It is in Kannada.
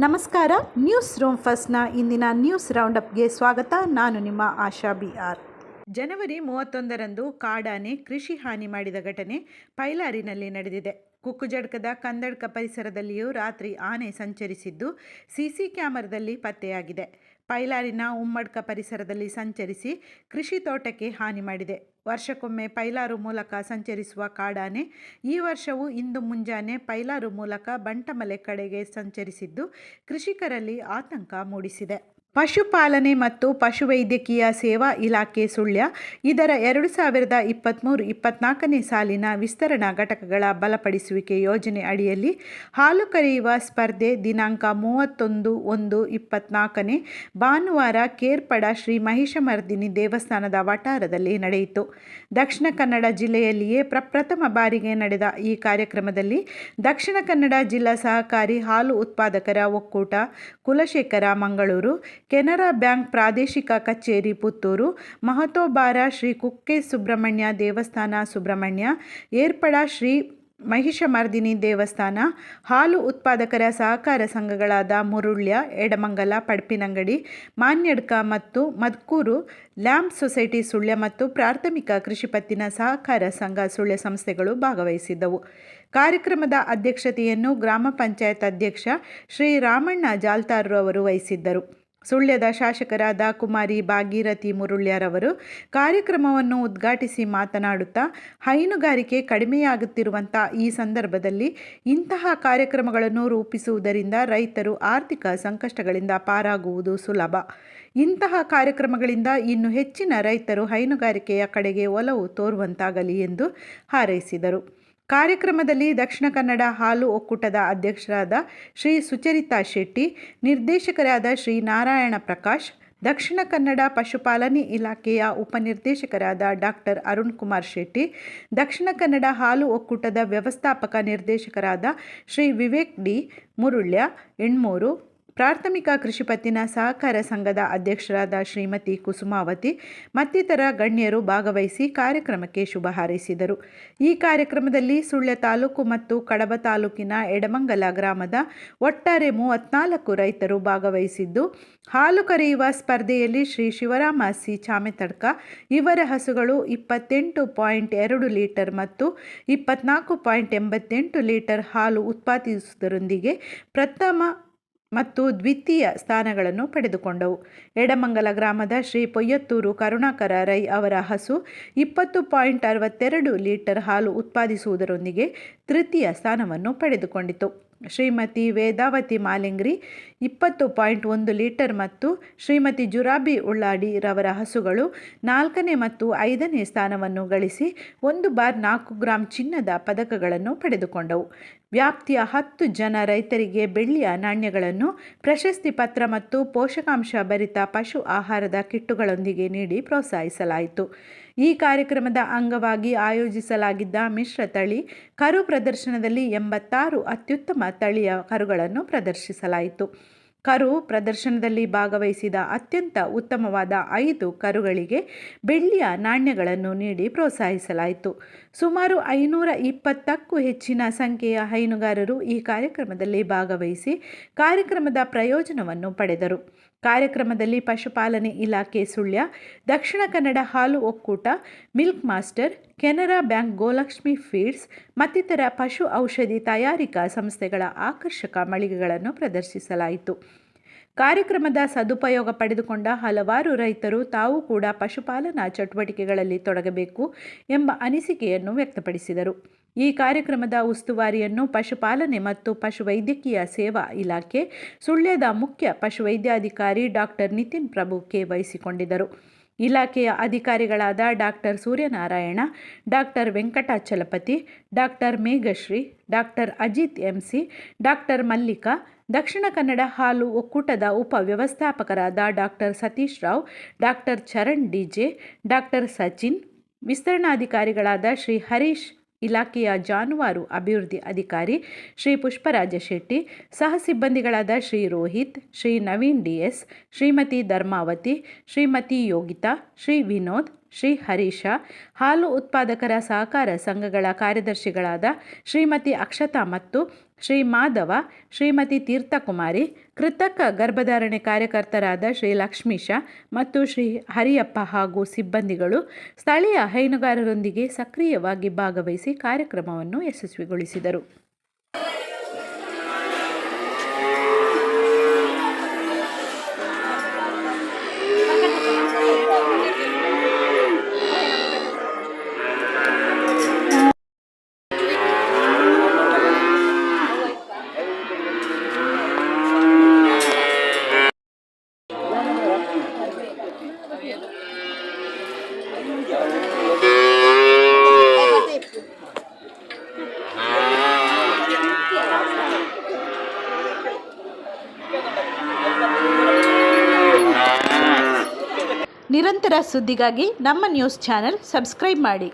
ನಮಸ್ಕಾರ ನ್ಯೂಸ್ ರೂಮ್ ಫಸ್ಟ್ನ ಇಂದಿನ ನ್ಯೂಸ್ ರೌಂಡಪ್ಗೆ ಸ್ವಾಗತ. ನಾನು ನಿಮ್ಮ ಆಶಾ ಬಿ ಆರ್. ಜನವರಿ ಮೂವತ್ತೊಂದರಂದು ಕಾಡಾನೆ ಕೃಷಿ ಹಾನಿ ಮಾಡಿದ ಘಟನೆ ಪೈಲಾರಿನಲ್ಲಿ ನಡೆದಿದೆ. ಕುಕ್ಕುಜಡ್ಕದ ಕಂದಡ್ಕ ಪರಿಸರದಲ್ಲಿಯೂ ರಾತ್ರಿ ಆನೆ ಸಂಚರಿಸಿದ್ದು ಸಿಸಿ ಕ್ಯಾಮರಾದಲ್ಲಿ ಪತ್ತೆಯಾಗಿದೆ. ಪೈಲಾರಿನ ಉಮ್ಮಡ್ಕ ಪರಿಸರದಲ್ಲಿ ಸಂಚರಿಸಿ ಕೃಷಿ ತೋಟಕ್ಕೆ ಹಾನಿ ಮಾಡಿದೆ. ವರ್ಷಕ್ಕೊಮ್ಮೆ ಪೈಲಾರು ಮೂಲಕ ಸಂಚರಿಸುವ ಕಾಡಾನೆ ಈ ವರ್ಷವೂ ಇಂದು ಮುಂಜಾನೆ ಪೈಲಾರು ಮೂಲಕ ಬಂಟಮಲೆ ಕಡೆಗೆ ಸಂಚರಿಸಿದ್ದು ಕೃಷಿಕರಲ್ಲಿ ಆತಂಕ ಮೂಡಿಸಿದೆ. ಪಶುಪಾಲನೆ ಮತ್ತು ಪಶುವೈದ್ಯಕೀಯ ಸೇವಾ ಇಲಾಖೆ ಸುಳ್ಯ. ಇದರ ಎರಡು ಸಾವಿರದ ಇಪ್ಪತ್ತ್ಮೂರು ಇಪ್ಪತ್ನಾಲ್ಕನೇ ಸಾಲಿನ ವಿಸ್ತರಣಾ ಘಟಕಗಳ ಬಲಪಡಿಸುವಿಕೆ ಯೋಜನೆ ಅಡಿಯಲ್ಲಿ ಹಾಲು ಕರೆಯುವ ಸ್ಪರ್ಧೆ ದಿನಾಂಕ ಮೂವತ್ತೊಂದು ಒಂದು ಇಪ್ಪತ್ನಾಲ್ಕನೇ ಭಾನುವಾರ ಕೇರ್ಪಡ ಶ್ರೀ ಮಹಿಷಮರ್ದಿನಿ ದೇವಸ್ಥಾನದ ವಠಾರದಲ್ಲಿ ನಡೆಯಿತು. ದಕ್ಷಿಣ ಕನ್ನಡ ಜಿಲ್ಲೆಯಲ್ಲಿಯೇ ಪ್ರಪ್ರಥಮ ಬಾರಿಗೆ ನಡೆದ ಈ ಕಾರ್ಯಕ್ರಮದಲ್ಲಿ ದಕ್ಷಿಣ ಕನ್ನಡ ಜಿಲ್ಲಾ ಸಹಕಾರಿ ಹಾಲು ಉತ್ಪಾದಕರ ಒಕ್ಕೂಟ ಕುಲಶೇಖರ ಮಂಗಳೂರು ಕೆನರಾ ಬ್ಯಾಂಕ್ ಪ್ರಾದೇಶಿಕ ಕಚೇರಿ ಪುತ್ತೂರು, ಮಹತೋಬಾರ ಶ್ರೀ ಕುಕ್ಕೆ ಸುಬ್ರಹ್ಮಣ್ಯ ದೇವಸ್ಥಾನ ಸುಬ್ರಹ್ಮಣ್ಯ, ಏರ್ಪಡ ಶ್ರೀ ಮಹಿಷಮರ್ದಿನಿ ದೇವಸ್ಥಾನ, ಹಾಲು ಉತ್ಪಾದಕರ ಸಹಕಾರ ಸಂಘಗಳಾದ ಮುರುಳ್ಯ, ಎಡಮಂಗಲ, ಪಡ್ಪಿನಂಗಡಿ, ಮಾನ್ಯಡ್ಕ ಮತ್ತು ಮದ್ಕೂರು ಲ್ಯಾಂಪ್ ಸೊಸೈಟಿ ಸುಳ್ಯ ಮತ್ತು ಪ್ರಾಥಮಿಕ ಕೃಷಿ ಪತ್ತಿನ ಸಹಕಾರ ಸಂಘ ಸುಳ್ಯ ಸಂಸ್ಥೆಗಳು ಭಾಗವಹಿಸಿದ್ದವು. ಕಾರ್ಯಕ್ರಮದ ಅಧ್ಯಕ್ಷತೆಯನ್ನು ಗ್ರಾಮ ಪಂಚಾಯತ್ ಅಧ್ಯಕ್ಷ ಶ್ರೀ ರಾಮಣ್ಣ ಜಾಲ್ತಾರ್ರು ಅವರು ವಹಿಸಿದ್ದರು. ಸುಳ್ಯದ ಶಾಸಕರಾದ ಕುಮಾರಿ ಭಾಗೀರಥಿ ಮುರುಳ್ಯರವರು ಕಾರ್ಯಕ್ರಮವನ್ನು ಉದ್ಘಾಟಿಸಿ ಮಾತನಾಡುತ್ತಾ, ಹೈನುಗಾರಿಕೆ ಕಡಿಮೆಯಾಗುತ್ತಿರುವಂಥ ಈ ಸಂದರ್ಭದಲ್ಲಿ ಇಂತಹ ಕಾರ್ಯಕ್ರಮಗಳನ್ನು ರೂಪಿಸುವುದರಿಂದ ರೈತರು ಆರ್ಥಿಕ ಸಂಕಷ್ಟಗಳಿಂದ ಪಾರಾಗುವುದು ಸುಲಭ. ಇಂತಹ ಕಾರ್ಯಕ್ರಮಗಳಿಂದ ಇನ್ನು ಹೆಚ್ಚಿನ ರೈತರು ಹೈನುಗಾರಿಕೆಯ ಕಡೆಗೆ ಒಲವು ತೋರುವಂತಾಗಲಿ ಎಂದು ಹಾರೈಸಿದರು. ಕಾರ್ಯಕ್ರಮದಲ್ಲಿ ದಕ್ಷಿಣ ಕನ್ನಡ ಹಾಲು ಒಕ್ಕೂಟದ ಅಧ್ಯಕ್ಷರಾದ ಶ್ರೀ ಸುಚರಿತಾ ಶೆಟ್ಟಿ, ನಿರ್ದೇಶಕರಾದ ಶ್ರೀ ನಾರಾಯಣ ಪ್ರಕಾಶ್, ದಕ್ಷಿಣ ಕನ್ನಡ ಪಶುಪಾಲನೆ ಇಲಾಖೆಯ ಉಪನಿರ್ದೇಶಕರಾದ ಡಾಕ್ಟರ್ ಅರುಣ್ ಕುಮಾರ್ ಶೆಟ್ಟಿ, ದಕ್ಷಿಣ ಕನ್ನಡ ಹಾಲು ಒಕ್ಕೂಟದ ವ್ಯವಸ್ಥಾಪಕ ನಿರ್ದೇಶಕರಾದ ಶ್ರೀ ವಿವೇಕ್ ಡಿ ಮುರುಳ್ಯ ಎಣ್ಮೂರು ಪ್ರಾಥಮಿಕ ಕೃಷಿ ಪತ್ತಿನ ಸಹಕಾರ ಸಂಘದ ಅಧ್ಯಕ್ಷರಾದ ಶ್ರೀಮತಿ ಕುಸುಮಾವತಿ, ಮತ್ತಿತರ ಗಣ್ಯರು ಭಾಗವಹಿಸಿ ಕಾರ್ಯಕ್ರಮಕ್ಕೆ ಶುಭ ಹಾರೈಸಿದರು. ಈ ಕಾರ್ಯಕ್ರಮದಲ್ಲಿ ಸುಳ್ಯ ತಾಲೂಕು ಮತ್ತು ಕಡಬ ತಾಲೂಕಿನ ಎಡಮಂಗಲ ಗ್ರಾಮದ ಒಟ್ಟಾರೆ ಮೂವತ್ನಾಲ್ಕು ರೈತರು ಭಾಗವಹಿಸಿದ್ದು, ಹಾಲು ಕರೆಯುವ ಸ್ಪರ್ಧೆಯಲ್ಲಿ ಶ್ರೀ ಶಿವರಾಮ ಸಿ. ಚಾಮೆತಡ್ಕ, ಇವರ ಹಸುಗಳು ಇಪ್ಪತ್ತೆಂಟು ಪಾಯಿಂಟ್ ಎರಡು ಲೀಟರ್ ಮತ್ತು ಇಪ್ಪತ್ನಾಲ್ಕು ಪಾಯಿಂಟ್ ಎಂಬತ್ತೆಂಟು ಲೀಟರ್ ಹಾಲು ಉತ್ಪಾದಿಸುವುದರೊಂದಿಗೆ ಪ್ರಥಮ ಮತ್ತು ದ್ವಿತೀಯ ಸ್ಥಾನಗಳನ್ನು ಪಡೆದುಕೊಂಡವು. ಎಡಮಂಗಲ ಗ್ರಾಮದ ಶ್ರೀ ಪೊಯ್ಯತ್ತೂರು ಕರುಣಾಕರ ರೈ ಅವರ ಹಸು ಇಪ್ಪತ್ತು ಪಾಯಿಂಟ್ ಅರವತ್ತೆರಡು ಲೀಟರ್ ಹಾಲು ಉತ್ಪಾದಿಸುವುದರೊಂದಿಗೆ ತೃತೀಯ ಸ್ಥಾನವನ್ನು ಪಡೆದುಕೊಂಡಿತು. ಶ್ರೀಮತಿ ವೇದಾವತಿ ಮಾಲಿಂಗ್ರಿ ಇಪ್ಪತ್ತು ಪಾಯಿಂಟ್ ಒಂದು ಲೀಟರ್ ಮತ್ತು ಶ್ರೀಮತಿ ಜುರಾಬಿ ಉಳ್ಳಾಡಿ ರವರ ಹಸುಗಳು ನಾಲ್ಕನೇ ಮತ್ತು ಐದನೇ ಸ್ಥಾನವನ್ನು ಗಳಿಸಿ ಒಂದು ಬಾರ್ ನಾಲ್ಕು ಗ್ರಾಂ ಚಿನ್ನದ ಪದಕಗಳನ್ನು ಪಡೆದುಕೊಂಡವು. ವ್ಯಾಪ್ತಿಯ ಹತ್ತು ಜನ ರೈತರಿಗೆ ಬೆಳ್ಳಿಯ ನಾಣ್ಯಗಳನ್ನು, ಪ್ರಶಸ್ತಿ ಪತ್ರ ಮತ್ತು ಪೋಷಕಾಂಶ ಭರಿತ ಪಶು ಆಹಾರದ ಕಿಟ್ಟುಗಳೊಂದಿಗೆ ನೀಡಿ ಪ್ರೋತ್ಸಾಹಿಸಲಾಯಿತು. ಈ ಕಾರ್ಯಕ್ರಮದ ಅಂಗವಾಗಿ ಆಯೋಜಿಸಲಾಗಿದ್ದ ಮಿಶ್ರ ತಳಿ ಕರು ಪ್ರದರ್ಶನದಲ್ಲಿ ಎಂಬತ್ತಾರು ಅತ್ಯುತ್ತಮ ತಳಿಯ ಕರುಗಳನ್ನು ಪ್ರದರ್ಶಿಸಲಾಯಿತು. ಕರು ಪ್ರದರ್ಶನದಲ್ಲಿ ಭಾಗವಹಿಸಿದ ಅತ್ಯಂತ ಉತ್ತಮವಾದ ಐದು ಕರುಗಳಿಗೆ ಬೆಳ್ಳಿಯ ನಾಣ್ಯಗಳನ್ನು ನೀಡಿ ಪ್ರೋತ್ಸಾಹಿಸಲಾಯಿತು. ಸುಮಾರು ಐನೂರ ಇಪ್ಪತ್ತಕ್ಕೂ ಹೆಚ್ಚಿನ ಸಂಖ್ಯೆಯ ಹೈನುಗಾರರು ಈ ಕಾರ್ಯಕ್ರಮದಲ್ಲಿ ಭಾಗವಹಿಸಿ ಕಾರ್ಯಕ್ರಮದ ಪ್ರಯೋಜನವನ್ನು ಪಡೆದರು. ಕಾರ್ಯಕ್ರಮದಲ್ಲಿ ಪಶುಪಾಲನೆ ಇಲಾಖೆ ಸುಳ್ಯ, ದಕ್ಷಿಣ ಕನ್ನಡ ಹಾಲು ಒಕ್ಕೂಟ, milk master, Canara bank Golakshmi feeds, ಮತ್ತಿತರ ಪಶು ಔಷಧಿ ತಯಾರಿಕಾ ಸಂಸ್ಥೆಗಳ ಆಕರ್ಷಕ ಮಳಿಗೆಗಳನ್ನು ಪ್ರದರ್ಶಿಸಲಾಯಿತು. ಕಾರ್ಯಕ್ರಮದ ಸದುಪಯೋಗ ಪಡೆದುಕೊಂಡ ಹಲವಾರು ರೈತರು ತಾವು ಕೂಡ ಪಶುಪಾಲನಾ ಚಟುವಟಿಕೆಗಳಲ್ಲಿ ತೊಡಗಬೇಕು ಎಂಬ ಅನಿಸಿಕೆಯನ್ನು ವ್ಯಕ್ತಪಡಿಸಿದರು. ಈ ಕಾರ್ಯಕ್ರಮದ ಉಸ್ತುವಾರಿಯನ್ನು ಪಶುಪಾಲನೆ ಮತ್ತು ಪಶುವೈದ್ಯಕೀಯ ಸೇವಾ ಇಲಾಖೆ ಸುಳ್ಯದ ಮುಖ್ಯ ಪಶುವೈದ್ಯಾಧಿಕಾರಿ ಡಾಕ್ಟರ್ ನಿತಿನ್ ಪ್ರಭು ಕೆ ವಹಿಸಿಕೊಂಡಿದ್ದರು. ಇಲಾಖೆಯ ಅಧಿಕಾರಿಗಳಾದ doctor Suryanarayana, doctor Venkatachalapathi, doctor Meghashree, doctor Ajith M C, doctor Mallika, Dakshina Kannada ಹಾಲು ಒಕ್ಕೂಟದ ಉಪ ವ್ಯವಸ್ಥಾಪಕರಾದ doctor Satish Rao, doctor Charan D J, doctor Sachin, ವಿಸ್ತರಣಾಧಿಕಾರಿಗಳಾದ Shri Harish ಇಲಾಖೆಯ ಜಾನುವಾರು ಅಭಿವೃದ್ಧಿ ಅಧಿಕಾರಿ ಶ್ರೀ ಪುಷ್ಪರಾಜ ಶೆಟ್ಟಿ, ಸಹ ಸಿಬ್ಬಂದಿಗಳಾದ ಶ್ರೀ ರೋಹಿತ್, ಶ್ರೀ ನವೀನ್ ಡಿಎಸ್ ಶ್ರೀಮತಿ ಧರ್ಮಾವತಿ, ಶ್ರೀಮತಿ ಯೋಗಿತಾ, ಶ್ರೀ ವಿನೋದ್, ಶ್ರೀ ಹರೀಶ, ಹಾಲು ಉತ್ಪಾದಕರ ಸಹಕಾರ ಸಂಘಗಳ ಕಾರ್ಯದರ್ಶಿಗಳಾದ ಶ್ರೀಮತಿ ಅಕ್ಷತಾ ಮತ್ತು ಶ್ರೀ ಮಾಧವ, ಶ್ರೀಮತಿ ತೀರ್ಥಕುಮಾರಿ, ಕೃತಕ ಗರ್ಭಧಾರಣೆ ಕಾರ್ಯಕರ್ತರಾದ ಶ್ರೀ ಲಕ್ಷ್ಮೀಶ ಮತ್ತು ಶ್ರೀ ಹರಿಯಪ್ಪ ಹಾಗೂ ಸಿಬ್ಬಂದಿಗಳು ಸ್ಥಳೀಯ ಹೈನುಗಾರರೊಂದಿಗೆ ಸಕ್ರಿಯವಾಗಿ ಭಾಗವಹಿಸಿ ಕಾರ್ಯಕ್ರಮವನ್ನು ಯಶಸ್ವಿಗೊಳಿಸಿದರು. ನಿರಂತರ ಸುದ್ದಿಗಾಗಿ ನಮ್ಮ ನ್ಯೂಸ್ ಚಾನೆಲ್ ಸಬ್ಸ್ಕ್ರೈಬ್ ಮಾಡಿ.